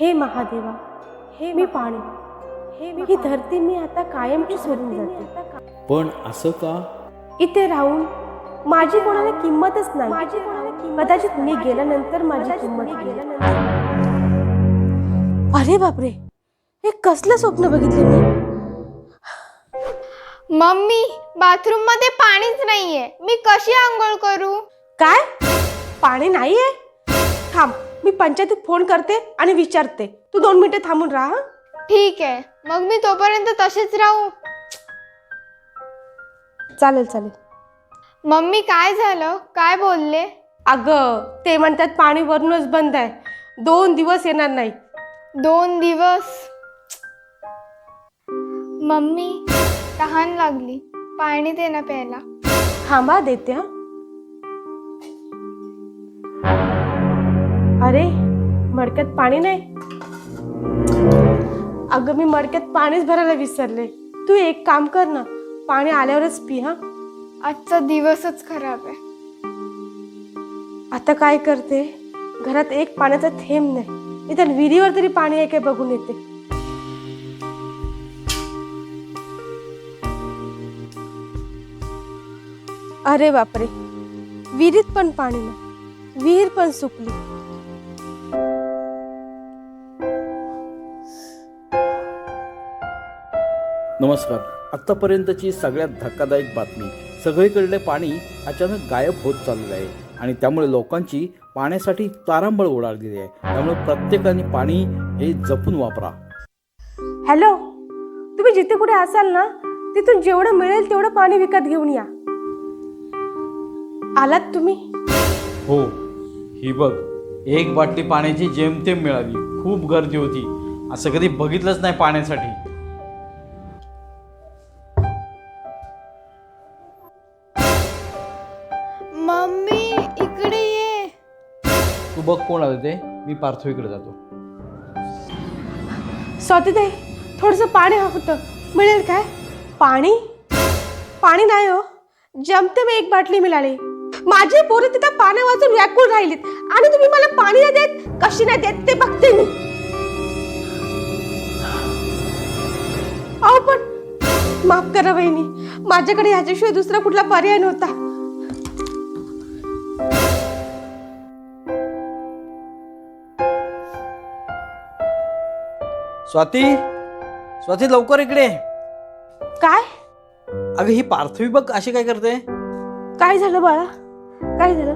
हे महादेवा हे मी पाणी हे ही धरती मी आता कायमची सोडून जाते. पण असं का? इथे राहून माझी कोणाला किंमतच नाही. माझी कोणाला कदाचित मी गेल्यानंतर माझी किंमत गेल्यानंतर अरे बापरे हे कसलं स्वप्न बघितलं मी? मम्मी बाथरूममध्ये पाणीच नाहीये. मी कशी आंघोळ करू? काय? पाणी नाहीये? थांब. मी पंचायतीत फोन करते आणि विचारते. तू दोन मिनिटं थांबून राहा हं? ठीक आहे. मग मी तोपर्यंत तसेच राहू. चालेल चालेल. मम्मी काय झालं? काय बोलले? अगं ते म्हणतात पाणी वरूनच बंद आहे. दोन दिवस येणार नाही. दोन दिवस? मम्मी तहान लागली. पाणी दे ना प्यायला. थांबा देते हा. अरे मडक्यात पाणी नाही? अगं मी मडक्यात पाणीच भरायला विसरले. तू एक काम कर ना पाणी आल्यावरच पी हा. आजचा दिवसच खराब आहे. आता काय करते? घरात एक पाण्याचा थेंब नाही. निदान विहिरीवर तरी पाणी आहे काय बघून येते? अरे बापरे विहिरीत पण पाणी नाही. विहीर पण सुकली. नमस्कार. आत्तापर्यंतची सगळ्यात धक्कादायक बातमी. सगळीकडले पाणी अचानक गायब होत चाललेलं आहे आणि त्यामुळे लोकांची पाण्यासाठी तारांबळ उडालेली आहे. त्यामुळे प्रत्येकाने पाणी हे जपून वापरा. हॅलो तुम्ही जिथे कुठे असाल ना तिथून जेवढं मिळेल तेवढं पाणी विकत घेऊन या. आलात तुम्ही? हो ही बघ एक बाटली पाण्याची जेमतेम मिळाली. खूप गर्दी होती. असं कधी बघितलंच नाही पाण्यासाठी. मम्मी इकडे ये. तू बघ कोण आलं ते. मी पार्थवीकडे जातो. स्वातीताई थोडंसं पाणी हवं होतं. मिळेल काय? पाणी? पाणी नाही हो. जमते मी एक बाटली मिळाली. माझी पोरं तिथं पाण्या वाचून व्याकुळ राहिलीत. आणि तुम्ही मला पाणी नाही देत? कशी नाही देत? ते बघते मी. अहो पण माफ करा वहिनी. माझ्याकडे ह्याच्याशिवाय दुसरा कुठला पर्याय नव्हता. स्वाती स्वाती लवकर इकडे. काय? अगं ही पार्थवी बघ अशी काय करते? काय झालं बाळा? काय झालं?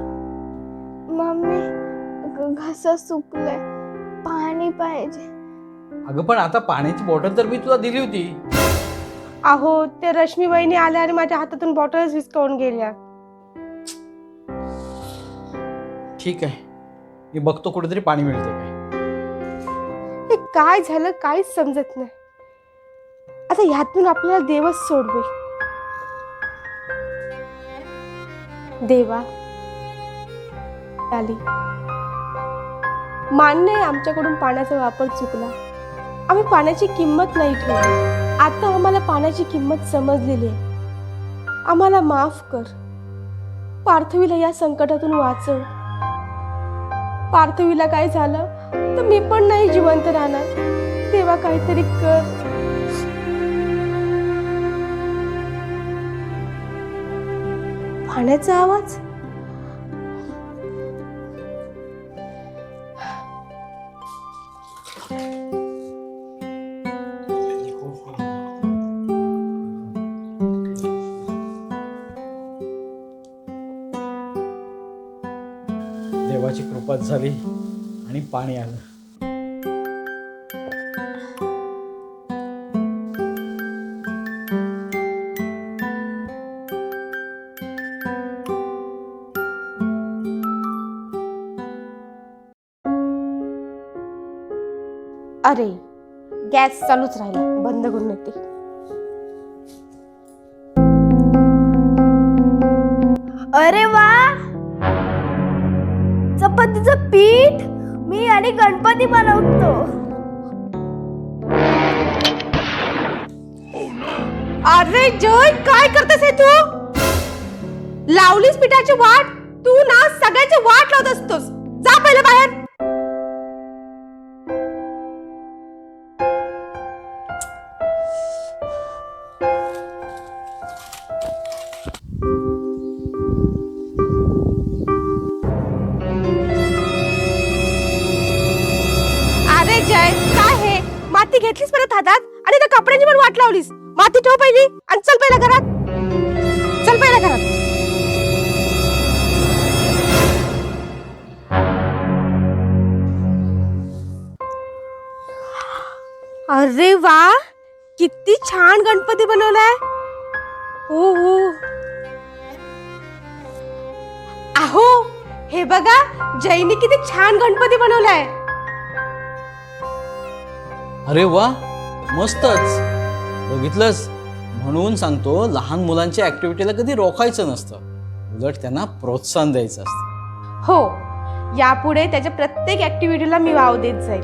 मम्मी ग- घसा सुकलाय. पाणी पाहिजे. अगं पण आता पाण्याची बॉटल तर मी तुला दिली होती. अहो ते रश्मी वहिनी आल्या आणि माझ्या हातातून बॉटल्स विस्कावून गेल्या. ठीक आहे. मी बघतो कुठेतरी पाणी मिळते काय काय झालं काहीच समजत नाही. आता ह्यातून आपल्याला देवच सोडवे देवा आली मान्य आहे आमच्याकडून पाण्याचा वापर चुकला. आम्ही पाण्याची किंमत नाही ठेवली. आता आम्हाला पाण्याची किंमत समजलेली आहे. आम्हाला माफ कर. पार्थवीला या संकटातून वाचव. पार्थवीला काय झालं? तर मी पण नाही जिवंत राहणार. तेव्हा काहीतरी कर. पाण्याचा आवाज? देवाची कृपा झाली आणि पाणी आलं. अरे गॅस चालूच राहिला. बंद करून येते. अरे वा! गणपतीचं पीठ मी आणि गणपती बनवतो. अरे जय काय करतेस हे तू? लावलीस पिठाची वाट? तू ना सगळ्याची वाट लावत असतोस. जा पहिले बाहेर. घेतलीस परत हातात? आणि त्या कपड्यांची पण वाट लावलीस. माती ठेव पहिली आणि चल पहिला घरात. चल पहिला घरात. अरे वा किती छान गणपती बनवलाय. हो हो. आहो हे बघा जैनी किती छान गणपती बनवलाय. अरे वा मस्तच. बघितलंस? म्हणून सांगतो लहान मुलांच्या ऍक्टिव्हिटीला कधी रोखायचं नसतं. उलट त्यांना प्रोत्साहन द्यायचं असतं. हो यापुढे त्याच्या प्रत्येक ऍक्टिव्हिटीला मी वाव देत जाईल.